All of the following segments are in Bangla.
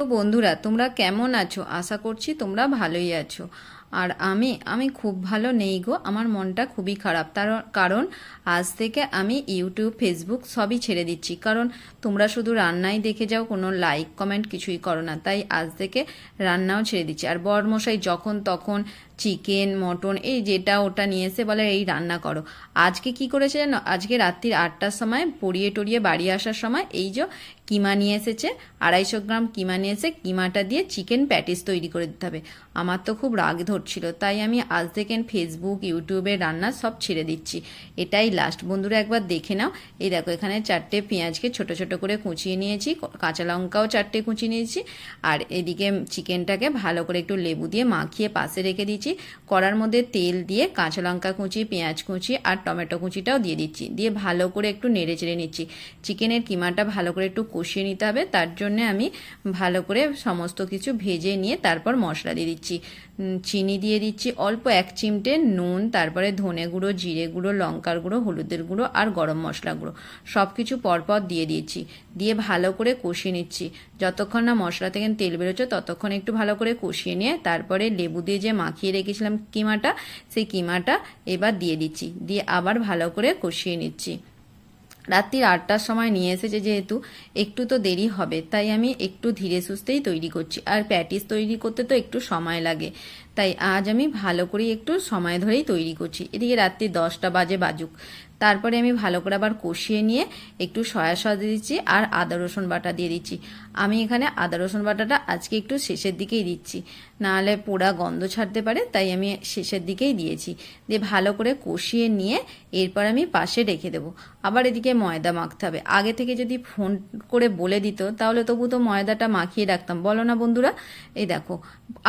তো বন্ধুরা, তোমরা কেমন আছো? আশা করছি তোমরা ভালোই আছো। আর আমি আমি খুব ভালো নেই গো, আমার মনটা খুবই খারাপ। তার, কারণ আজ থেকে আমি ইউটিউব, ফেসবুক সবই ছেড়ে দিচ্ছি। কারণ তোমরা শুধু রান্নাই দেখে যাও, কোনো লাইক, কমেন্ট কিছুই করো না। তাই আজ থেকে রান্নাও ছেড়ে দিচ্ছি। আর বরমশাই যখন তখন চিকেন, মটন, এই যেটা ওটা নিয়ে এসে বলে, এই রান্না করো। আজকে কি করেছে জানো? আজকে রাত্রির আটটার সময় পড়িয়ে টড়িয়ে বাড়ি আসার সময় এই যে কিমা নিয়ে এসেছে, আড়াইশো গ্রাম কিমা নিয়ে এসে কিমাটা দিয়ে চিকেন প্যাটিস তৈরি করে দিতে হবে। আমার তো খুব রাগ ধরছিল, তাই আমি আজ থেকে ফেসবুক ইউটিউবে রান্না সব ছেড়ে দিচ্ছি। এটাই লাস্ট বন্ধুরা একবার দেখে নাও। এই দেখো, এখানে চারটে পেঁয়াজকে ছোট ছোট করে কুচিয়ে নিয়েছি, কাঁচা লঙ্কাও চারটে কুচিয়ে নিয়েছি, আর এদিকে চিকেনটাকে ভালো করে একটু লেবু দিয়ে মাখিয়ে পাশে রেখে দিচ্ছি কড়ার মধ্যে তেল দিয়ে কাঁচা লঙ্কা কুচি, পেঁয়াজ কুচি আর টমেটো কুচিটাও দিয়ে দিচ্ছি। দিয়ে ভালো করে একটু নেড়ে চেড়ে নিচ্ছি। চিকেনের কিমাটা ভালো করে একটু কষিয়ে নিতে হবে, তার জন্য আমি ভালো করে সমস্ত কিছু ভেজে নিয়ে তারপর মশলা দিয়ে দিচ্ছি। চিনি দিয়ে দিচ্ছি, অল্প এক চিমটে নুন, তারপরে ধনে গুঁড়ো, জিরে গুঁড়ো, লঙ্কার গুঁড়ো, হলুদের গুঁড়ো আর গরম মশলা গুঁড়ো। সব কিছু পরপর দিয়ে দিয়েছি দিয়ে ভালো করে কষিয়ে নিচ্ছি। যতক্ষণ না মশলা থেকে তেল বেরোচ্ছে, ততক্ষণ একটু ভালো করে কষিয়ে নিয়ে তারপরে লেবু দিয়ে যে মাখিয়ে রেখেছিলাম কিমাটা, সেই কিমাটা এবার দিয়ে দিচ্ছি। দিয়ে আবার ভালো করে কষিয়ে নিচ্ছি। রাত্রির আটটার সময় নিয়ে এসেছে যেহেতু, একটু তো দেরি হবে, তাই আমি একটু ধীরে সুস্থেই তৈরি করছি। আর প্যাটিস তৈরি করতে তো একটু সময় লাগে, তাই আজ আমি ভালো করে একটু সময় ধরেই তৈরি করছি। এদিকে রাত্রি দশটা বাজে বাজুক। তারপরে আমি ভালো করে আবার কষিয়ে নিয়ে একটু সয়া সস দিয়ে দিচ্ছি আর আদা রসুন বাটা দিয়ে দিচ্ছি। আমি এখানে আদা রসুন বাটাটা আজকে একটু শেষের দিকেই দিচ্ছি। নাহলে পোড়া গন্ধ ছাড়তে পারে, তাই আমি শেষের দিকেই দিয়েছি। দিয়ে ভালো করে কষিয়ে নিয়ে এরপর আমি পাশে রেখে দেবো। আবার এদিকে ময়দা মাখতে হবে। আগে থেকে যদি ফোন করে বলে দিত, তাহলে তবু তো ময়দাটা মাখিয়ে রাখতাম। বলো না বন্ধুরা, এই দেখো,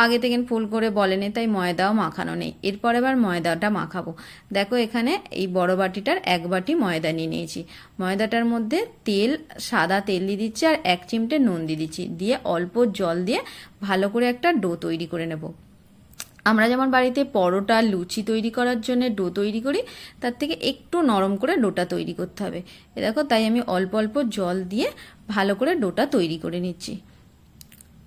আগে থেকে ফুল করে বলেনি, তাই ময়দাও মাখানো নেই। এরপর এবার ময়দাটা মাখাবো। দেখো এখানে এই বড় বাটিটার এক বাটি ময়দা নিয়ে নিয়েছি। ময়দাটার মধ্যে তেল, সাদা তেল দিয়ে দিচ্ছি আর এক চিমটে নুন দিয়ে দিচ্ছি। দিয়ে অল্প জল দিয়ে ভালো করে একটা ডো তৈরি করে নেব। আমরা যেমন বাড়িতে পরোটা, লুচি তৈরি করার জন্য ডো তৈরি করি, তার থেকে একটু নরম করে ডোটা তৈরি করতে হবে। এ দেখো, তাই আমি অল্প অল্প জল দিয়ে ভালো করে ডোটা তৈরি করে নিচ্ছি।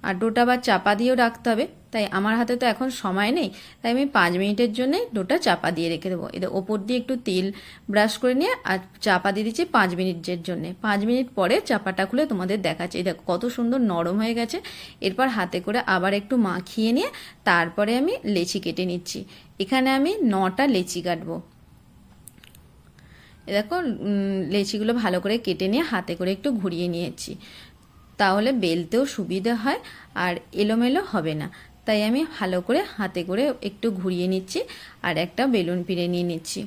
আর ডোটা আবার চাপা দিয়েও রাখতে হবে। তাই আমার হাতে তো এখন সময় নেই, তাই আমি পাঁচ মিনিটের জন্যে ডোটা চাপা দিয়ে রেখে দেবো। এদের ওপর দিয়ে একটু তেল ব্রাশ করে নিয়ে আর চাপা দিয়ে দিচ্ছি পাঁচ মিনিটের জন্যে। পাঁচ মিনিট পরে চাপাটা খুলে তোমাদের দেখাচ্ছে। দেখো কত সুন্দর নরম হয়ে গেছে। এরপর হাতে করে আবার একটু মাখিয়ে নিয়ে তারপরে আমি লেচি কেটে নিচ্ছি। এখানে আমি নটা লেচি কাটবো। দেখো লেচিগুলো ভালো করে কেটে নিয়ে হাতে করে একটু ঘুরিয়ে নিয়েছি। তাহলে বেলতেও সুবিধা হয় আর এলোমেলো হবে না। তাই আমি ভালো করে হাতে করে একটু ঘুরিয়ে নিচ্ছি আর একটা বেলুন পিড়ে নিয়ে নিচ্ছি।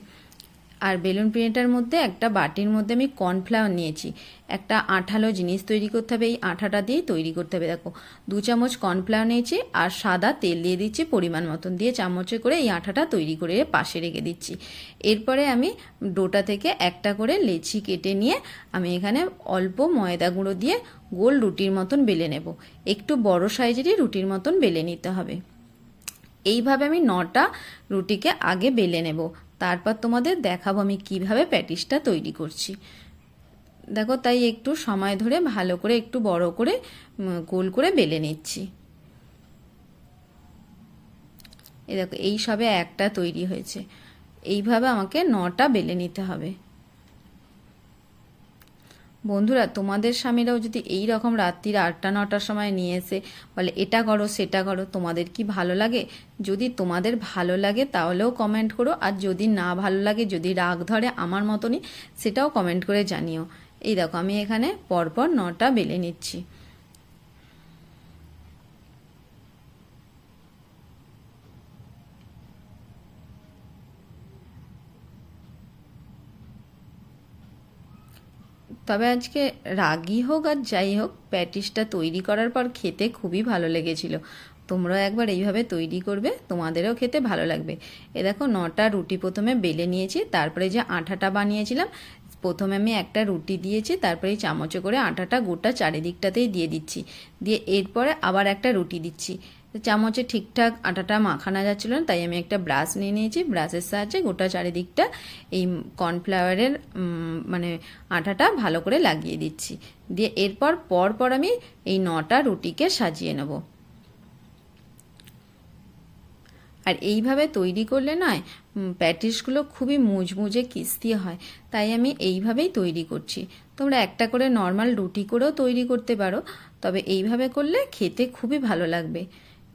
আর বেলুন পিড়েটার মধ্যে একটা বাটির মধ্যে আমি কর্নফ্লাওয়ার নিয়েছি। একটা আঠালো জিনিস তৈরি করতে হবে, এই আঠাটা দিয়েই তৈরি করতে হবে। দেখো, দু চামচ কর্নফ্লাওয়ার নিয়েছি আর সাদা তেল দিয়ে দিচ্ছি পরিমাণ মতন। দিয়ে চামচে করে এই আঠাটা তৈরি করে পাশে রেখে দিচ্ছি। এরপরে আমি ডোটা থেকে একটা করে লেচি কেটে নিয়ে আমি এখানে অল্প ময়দা গুঁড়ো দিয়ে গোল রুটির মতন বেলে নেব। একটু বড় সাইজেরই রুটির মতন বেলে নিতে হবে। এইভাবে আমি নটা রুটিকে আগে বেলে নেব। তারপর তোমাদের দেখাবো আমি কীভাবে প্যাটিসটা তৈরি করছি। দেখো, তাই একটু সময় ধরে ভালো করে, একটু বড় করে গোল করে বেলে নিচ্ছি। এ দেখো, এই সবে একটা তৈরি হয়েছে। এইভাবে আমাকে নটা বেলে নিতে হবে। বন্ধুরা, তোমাদের স্বামীরাও যদি এই রকম রাত্রির আটটা, নটার সময় নিয়ে এসে বলে, এটা করো, সেটা করো, তোমাদের কি ভালো লাগে? যদি তোমাদের ভালো লাগে, তাহলেও কমেন্ট করো। আর যদি না ভালো লাগে, যদি রাগ ধরে আমার মতনই, সেটাও কমেন্ট করে জানিও। এই দেখো, আমি এখানে পরপর নটা বেলে নিচ্ছি। তবে আজকে রাগি হোক আর যাই হোক, প্যাটিসটা তৈরি করার পর খেতে খুবই ভালো লেগেছিল। তোমরাও একবার এইভাবে তৈরি করবে, তোমাদেরও খেতে ভালো লাগবে। এ দেখো, নটা রুটি প্রথমে বেলে নিয়েছি, তারপরে যে আঠাটা বানিয়েছিলাম, প্রথমে আমি একটা রুটি দিয়েছি, তারপরে চামচে করে আটাটা গোটা চারিদিকটাতেই দিয়ে দিচ্ছি। দিয়ে এরপরে আবার একটা রুটি দিচ্ছি। চামচে ঠিকঠাক আটাটা মাখানো যাচ্ছিল না, তাই আমি একটা ব্রাশ নিয়ে নিয়েছি। ব্রাশের সাহায্যে গোটা চারিদিকটা এই কর্নফ্লাওয়ারের মানে আটাটা ভালো করে লাগিয়ে দিচ্ছি। দিয়ে এরপর পর পর আমি এই নটা রুটিকে সাজিয়ে নেব। আর এইভাবে তৈরি করলে নয় প্যাটিসগুলো খুবই মুজমুজে কিস্তি হয়, তাই আমি এইভাবেই তৈরি করছি। তোমরা একটা করে নর্মাল রুটি করেও তৈরি করতে পারো, তবে এইভাবে করলে খেতে খুবই ভালো লাগবে।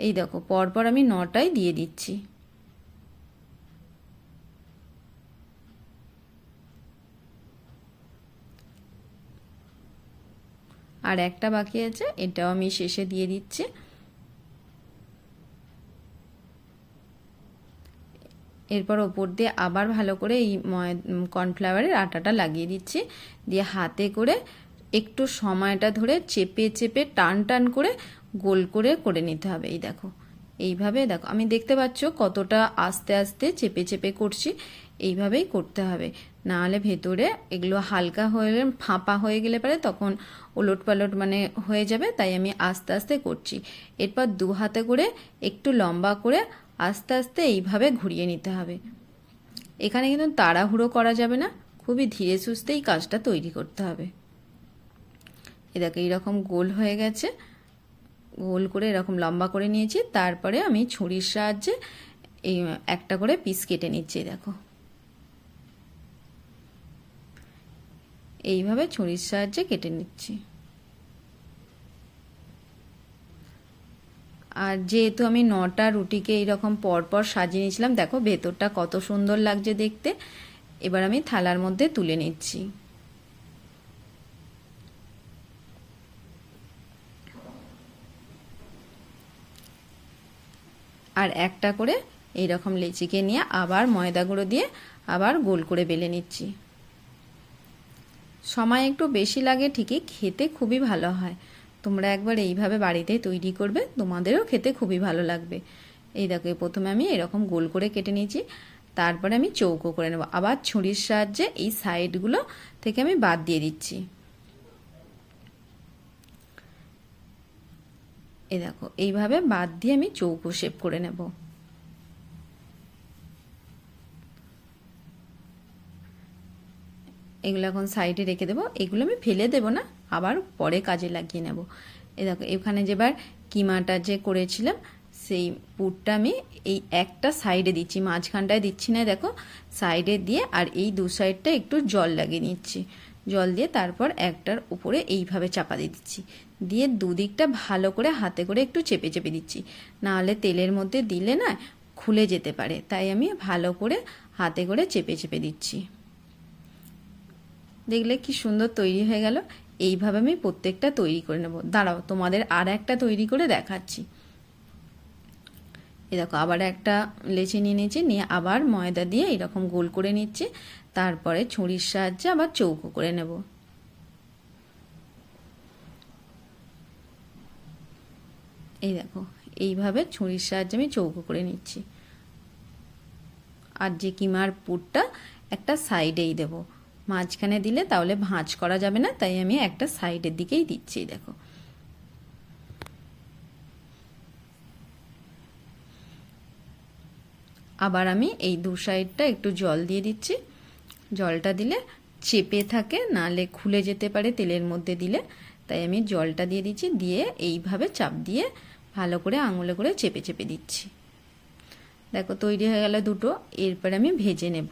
এই দেখো, পরপর আমি নটাই দিয়ে দিচ্ছি। আর একটা বাকি আছে, এটাও আমি শেষে দিয়ে দিচ্ছি। এরপর ওপর দিয়ে আবার ভালো করে এই কর্নফ্লাওয়ারের আটাটা লাগিয়ে দিচ্ছি। দিয়ে হাতে করে একটু সময়টা ধরে চেপে চেপে, টান টান করে গোল করে করে নিতে হবে। এই দেখো। এইভাবে দেখো। আমি দেখতে পাচ্ছ কতটা আস্তে আস্তে চেপে চেপে করছি। এইভাবেই করতে হবে। নাহলে ভেতরে এগুলো হালকা হয়ে ফাঁপা হয়ে গেলে পারে তখন ওলট পালট মানে হয়ে যাবে, তাই আমি আস্তে আস্তে করছি। এরপর দু হাতে করে একটু লম্বা করে আস্তে আস্তে এইভাবে ঘুরিয়ে নিতে হবে। এখানে কিন্তু তাড়াহুড়ো করা যাবে না। খুবই ধীরে সুস্থেই কাজটা তৈরি করতে হবে। এ দেখো, এইরকম গোল হয়ে গেছে। গোল করে এরকম লম্বা করে নিয়েছি, তারপরে আমি ছুরির সাহায্যে এই একটা করে পিস কেটে নিচ্ছি, দেখো। এইভাবে ছুরির সাহায্যে কেটে নিচ্ছি। আর যেহেতু আমি নটা রুটিকে এইরকম পরপর সাজিয়ে নিয়েছিলাম, দেখো ভেতরটা কত সুন্দর লাগছে দেখতে। এবার আমি থালার মধ্যে তুলে নিচ্ছি। আর একটা করে এই রকম লেচিকে নিয়ে আবার ময়দা গুঁড়ো দিয়ে আবার গোল করে বেলে নিচ্ছি। সময় একটু বেশি লাগে ঠিকই, খেতে খুবই ভালো হয়। তোমরা একবার এইভাবে বাড়িতে তৈরি করবে, তোমাদেরও খেতে খুবই ভালো লাগবে। এই দেখো প্রথমে আমি এরকম গোল করে কেটে নিয়েছি, তারপরে আমি চৌকো করে নেব। আবার ছুরির সাহায্যে এই সাইডগুলো থেকে আমি বাদ দিয়ে দিচ্ছি। এই দেখো, এইভাবে বাদ দিয়ে আমি চৌকো শেপ করে নেব। এগুলো এখন সাইডে রেখে দেবো। এগুলো আমি ফেলে দেবো না, আবার পরে কাজে লাগিয়ে নেব। এ দেখো, এখানে যেবার কিমাটা যে করেছিলাম, সেই পুরটা আমি এই একটা সাইডে দিচ্ছি, মাঝখানটায় দিচ্ছি না, দেখো সাইডে দিয়ে আর এই দু সাইডটা একটু জল লাগিয়ে নিচ্ছি। জল দিয়ে তারপর একটার উপরে এইভাবে চাপা দিয়ে দিচ্ছি। দিয়ে দুদিকটা ভালো করে হাতে করে একটু চেপে চেপে দিচ্ছি। নাহলে তেলের মধ্যে দিলে না খুলে যেতে পারে। তাই আমি ভালো করে হাতে করে চেপে চেপে দিচ্ছি। দেখলে কি সুন্দর তৈরি হয়ে গেল। এইভাবে আমি প্রত্যেকটা তৈরি করে নেব। দাঁড়াও, তোমাদের আর একটা তৈরি করে দেখাচ্ছি। এ দেখো, আবার একটা লেচি নিয়ে নিয়েছি, নিয়ে আবার ময়দা দিয়ে এরকম গোল করে নিচ্ছি, তারপরে ছুরির সাহায্যে আবার চৌকো করে নেব। এই দেখো, এইভাবে ছুরির সাহায্যে আমি চৌকো করে নিচ্ছি। আর যে কিমার পুরটা একটা সাইডেই দেব। মাঝখানে দিলে তাহলে ভাঁজ করা যাবে না, তাই আমি একটা সাইডের দিকেই দিচ্ছি, দেখো। আবার আমি এই দু সাইডটা একটু জল দিয়ে দিচ্ছি। জলটা দিলে চেপে থাকে, নালে খুলে যেতে পারে তেলের মধ্যে দিলে। তাই আমি জলটা দিয়ে দিচ্ছি, দিয়ে এইভাবে চাপ দিয়ে ভালো করে আঙুলে করে চেপে চেপে দিচ্ছি। দেখো তৈরি হয়ে গেল দুটো, এরপরে আমি ভেজে নেব।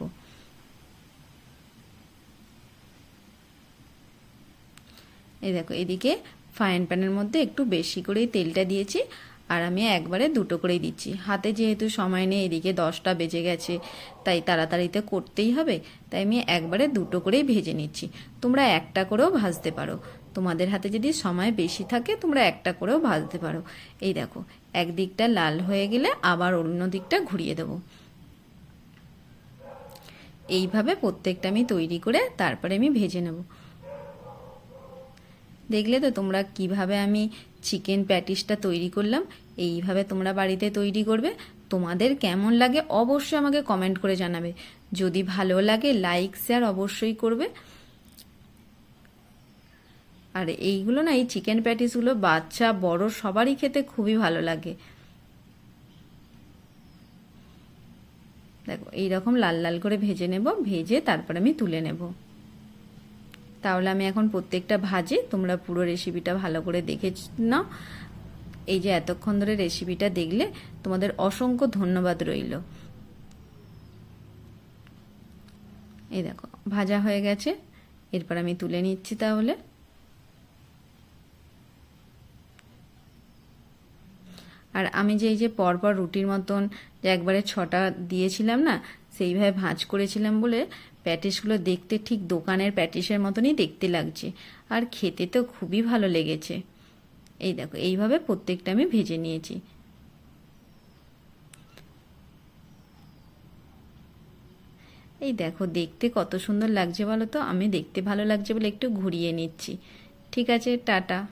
এই দেখো এদিকে ফ্রাইন প্যানের মধ্যে একটু বেশি করেই তেলটা দিয়েছি। আর আমি একবারে দুটো করেই দিচ্ছি। হাতে যেহেতু সময় নেই, এদিকে দশটা বেজে গেছে, তাই তাড়াতাড়িতে করতেই হবে, তাই আমি একবারে দুটো করেই ভেজে নিচ্ছি। তোমরা একটা করেও ভাজতে পারো। তোমাদের হাতে যদি সময় বেশি থাকে, তোমরা একটা করেও ভাজতে পারো। এই দেখো, একদিকটা লাল হয়ে গেলে আবার অন্য দিকটা ঘুরিয়ে দেবো। এইভাবে প্রত্যেকটা আমি তৈরি করে তারপরে আমি ভেজে নেব। দেখলে তো তোমরা কীভাবে আমি চিকেন প্যাটিসটা তৈরি করলাম এইভাবে তোমরা বাড়িতে তৈরি করবে। তোমাদের কেমন লাগে অবশ্যই আমাকে কমেন্ট করে জানাবে। যদি ভালো লাগে লাইক শেয়ার অবশ্যই করবে। আর এইগুলো না, এই চিকেন প্যাটিসগুলো বাচ্চা, বড়, সবারই খেতে খুবই ভালো লাগে। দেখো, এইরকম লাল লাল করে ভেজে নেব, ভেজে তারপর আমি তুলে নেব। তাহলে আমি এখন প্রত্যেকটা ভাজে, তোমরা পুরো রেসিপিটা ভালো করে দেখে নাও। এই যে এতক্ষণ ধরে রেসিপিটা দেখলে তোমাদের অসংখ্য ধন্যবাদ রইল। এই দেখো, ভাজা হয়ে গেছে। এরপর আমি তুলে নিচ্ছি তাহলে। আর আমি যে এই যে পরপর রুটির মতন যে একবারে ছটা দিয়েছিলাম না, সেইভাবে ভাঁজ করেছিলাম বলে প্যাটিসগুলো দেখতে ঠিক দোকানের প্যাটিসের মতনই দেখতে লাগছে। আর খেতে তো খুবই ভালো লেগেছে। এই দেখো, এইভাবে প্রত্যেকটা আমি ভেজে নিয়েছি। এই দেখো, দেখতে কত সুন্দর লাগছে বলো তো? আমি দেখতে ভালো লাগছে বলে একটু ঘুরিয়ে নিচ্ছি। ঠিক আছে, টাটা।